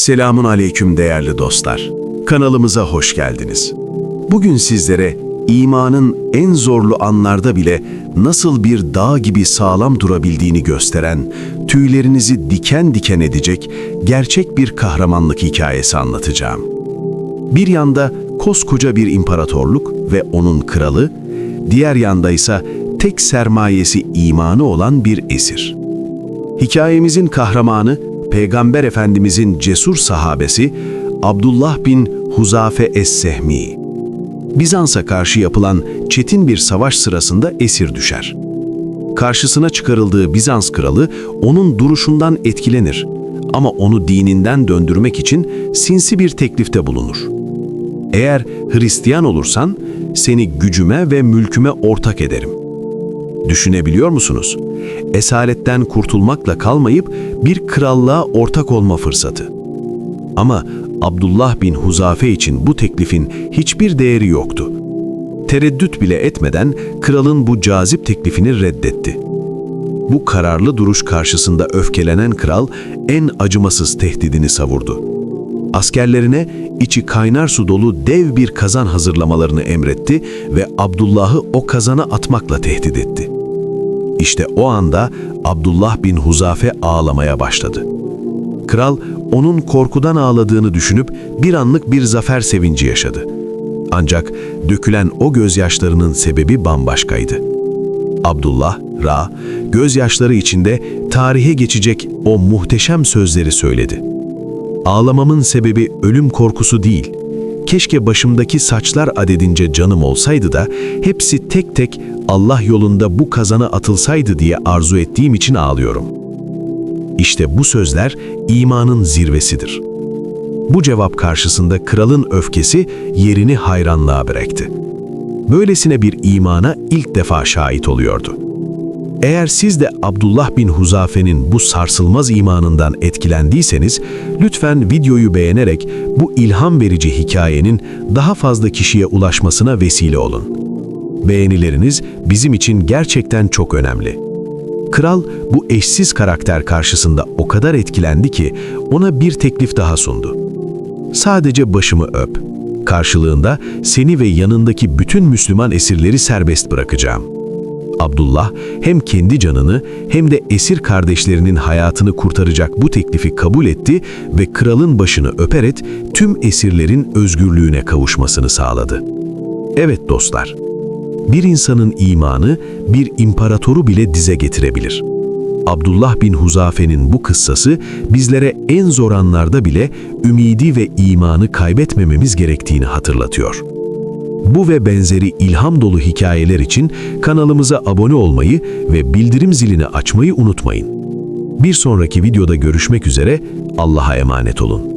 Selamun aleyküm değerli dostlar. Kanalımıza hoş geldiniz. Bugün sizlere imanın en zorlu anlarda bile nasıl bir dağ gibi sağlam durabildiğini gösteren, tüylerinizi diken diken edecek gerçek bir kahramanlık hikayesi anlatacağım. Bir yanda koskoca bir imparatorluk ve onun kralı, diğer yanda ise tek sermayesi imanı olan bir esir. Hikayemizin kahramanı, Peygamber Efendimizin cesur sahabesi Abdullah bin Huzafe Es-Sehmi. Bizans'a karşı yapılan çetin bir savaş sırasında esir düşer. Karşısına çıkarıldığı Bizans kralı onun duruşundan etkilenir ama onu dininden döndürmek için sinsi bir teklifte bulunur. Eğer Hristiyan olursan seni gücüme ve mülküme ortak ederim. Düşünebiliyor musunuz? Esaletten kurtulmakla kalmayıp bir krallığa ortak olma fırsatı. Ama Abdullah bin Huzafe için bu teklifin hiçbir değeri yoktu. Tereddüt bile etmeden kralın bu cazip teklifini reddetti. Bu kararlı duruş karşısında öfkelenen kral en acımasız tehdidini savurdu. Askerlerine içi kaynar su dolu dev bir kazan hazırlamalarını emretti ve Abdullah'ı o kazana atmakla tehdit etti. İşte o anda Abdullah bin Huzafe ağlamaya başladı. Kral onun korkudan ağladığını düşünüp bir anlık bir zafer sevinci yaşadı. Ancak dökülen o gözyaşlarının sebebi bambaşkaydı. Abdullah, Ra, gözyaşları içinde tarihe geçecek o muhteşem sözleri söyledi. Ağlamamın sebebi ölüm korkusu değil. Keşke başımdaki saçlar adedince canım olsaydı da hepsi tek tek Allah yolunda bu kazana atılsaydı diye arzu ettiğim için ağlıyorum. İşte bu sözler imanın zirvesidir. Bu cevap karşısında kralın öfkesi yerini hayranlığa bıraktı. Böylesine bir imana ilk defa şahit oluyordu. Eğer siz de Abdullah bin Huzafe'nin bu sarsılmaz imanından etkilendiyseniz, lütfen videoyu beğenerek bu ilham verici hikayenin daha fazla kişiye ulaşmasına vesile olun. Beğenileriniz bizim için gerçekten çok önemli. Kral bu eşsiz karakter karşısında o kadar etkilendi ki ona bir teklif daha sundu. Sadece başımı öp. Karşılığında seni ve yanındaki bütün Müslüman esirleri serbest bırakacağım.'' Abdullah hem kendi canını hem de esir kardeşlerinin hayatını kurtaracak bu teklifi kabul etti ve kralın başını öperek tüm esirlerin özgürlüğüne kavuşmasını sağladı. Evet dostlar, bir insanın imanı bir imparatoru bile dize getirebilir. Abdullah bin Huzafe'nin bu kıssası bizlere en zor anlarda bile ümidi ve imanı kaybetmememiz gerektiğini hatırlatıyor. Bu ve benzeri ilham dolu hikayeler için kanalımıza abone olmayı ve bildirim zilini açmayı unutmayın. Bir sonraki videoda görüşmek üzere, Allah'a emanet olun.